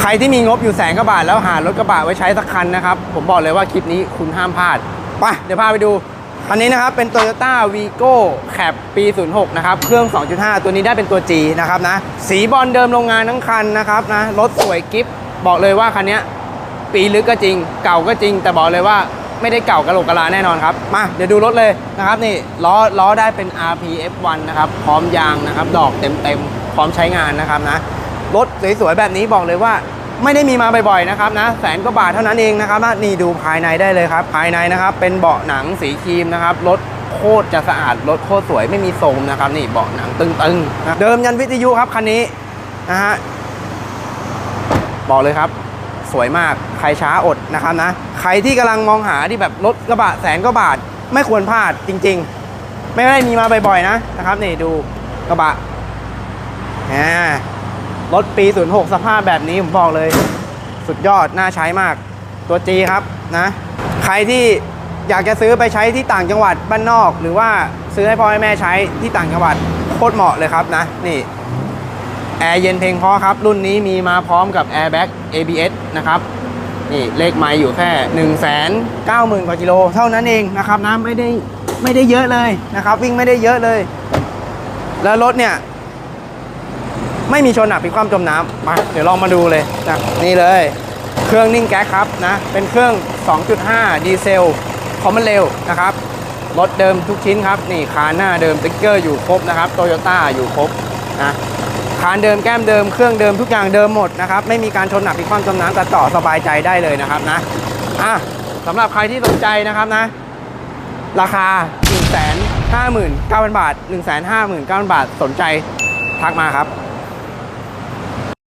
ใครที่มีงบอยู่แสนกว่าบาทแล้วหารถกระบะไว้ใช้สักคันนะครับ ผมบอกเลยว่าคลิปนี้คุณห้ามพลาดไปเดี๋ยวพาไปดูอันนี้นะครับเป็น Toyota Vigo Cap ปี 06 นะครับ เครื่อง 2.5 ตัวนี้ได้เป็นตัว G นะครับนะ สีบอลเดิมโรงงานทั้งคันนะครับนะ รถสวยกิฟบอกเลยว่าคันนี้ปีลึกก็จริง เก่าก็จริง แต่บอกเลยว่าไม่ได้เก่ากระโหลกกระลาแน่นอนครับ มาเดี๋ยวดูรถเลยนะครับนี่ล้อล้อได้เป็น RPF1 นะครับ พร้อมยางนะครับ ดอกเต็มๆ พร้อมใช้งานนะครับนะ รถสวยๆแบบนี้บอกเลยว่า ไม่ได้มีมาบ่อยๆนะครับนะแสนกว่าบาทเท่านั้นเองนะครับนะนี่ดูภายในได้เลยครับ ภายในนะครับ เป็นเบาะหนังสีครีมนะครับรถโคตรจะสะอาดรถโคตรสวยไม่มีโทรมนะครับนี่เบาะหนังตึงๆนะเดิมยันวิทยุครับคันนี้นะฮะบอกเลยครับสวยมากใครช้าอดนะครับนะใครที่กำลังมองหาที่แบบรถกระบะแสนกว่าบาท ไม่ควรพลาดจริง ๆ ไม่ได้มีมาบ่อยๆนะนะครับนี่ดูกระบะอ่า รถปี 06 สภาพแบบนี้ผมบอกเลย สุดยอด น่าใช้มาก ตัว G ครับนะ ใครที่อยากจะซื้อไปใช้ที่ต่างจังหวัดบ้านนอก หรือว่าซื้อให้พ่อให้แม่ใช้ที่ต่างจังหวัดโคตรเหมาะเลยครับนะ นี่แอร์เย็นเพลงพราะครับ รุ่นนี้มีมาพร้อมกับ Airbag ABS นะครับนี่เลขไม้อยู่แค่ 1 9 0 0 0 0กว่ากิโล เท่านั้นเองนะครับนะไม่ได้ไม่ได้เยอะเลยนะครับ วิ่งไม่ได้เยอะเลย แล้วรถเนี่ย ไม่มีชนหนักพิคว่ำจมน้ำมาเดี๋ยวลองมาดูเลยนะนี่เลย เครื่องนิ่งแก๊สครับนะ เป็นเครื่อง 2.5 ดีเซลคอมมอนเร็วนะครับรถเดิมทุกชิ้นครับ นี่คานหน้าเดิมติ๊กเกอร์อยู่ครบนะครับโตโยต้าอยู่ครบนะคานเดิมแก้มเดิมเครื่องเดิมทุกอย่างเดิมหมดนะครับ ไม่มีการชนหนักพลิคว่ำจมน้ำตัดต่อสบายใจได้เลยนะครับนะอะสำหรับใครที่สนใจนะครับนะ ราคา 1 5 9 0 0 0 บาท 1 5 9 0 0 0 บาท สนใจทักมาครับ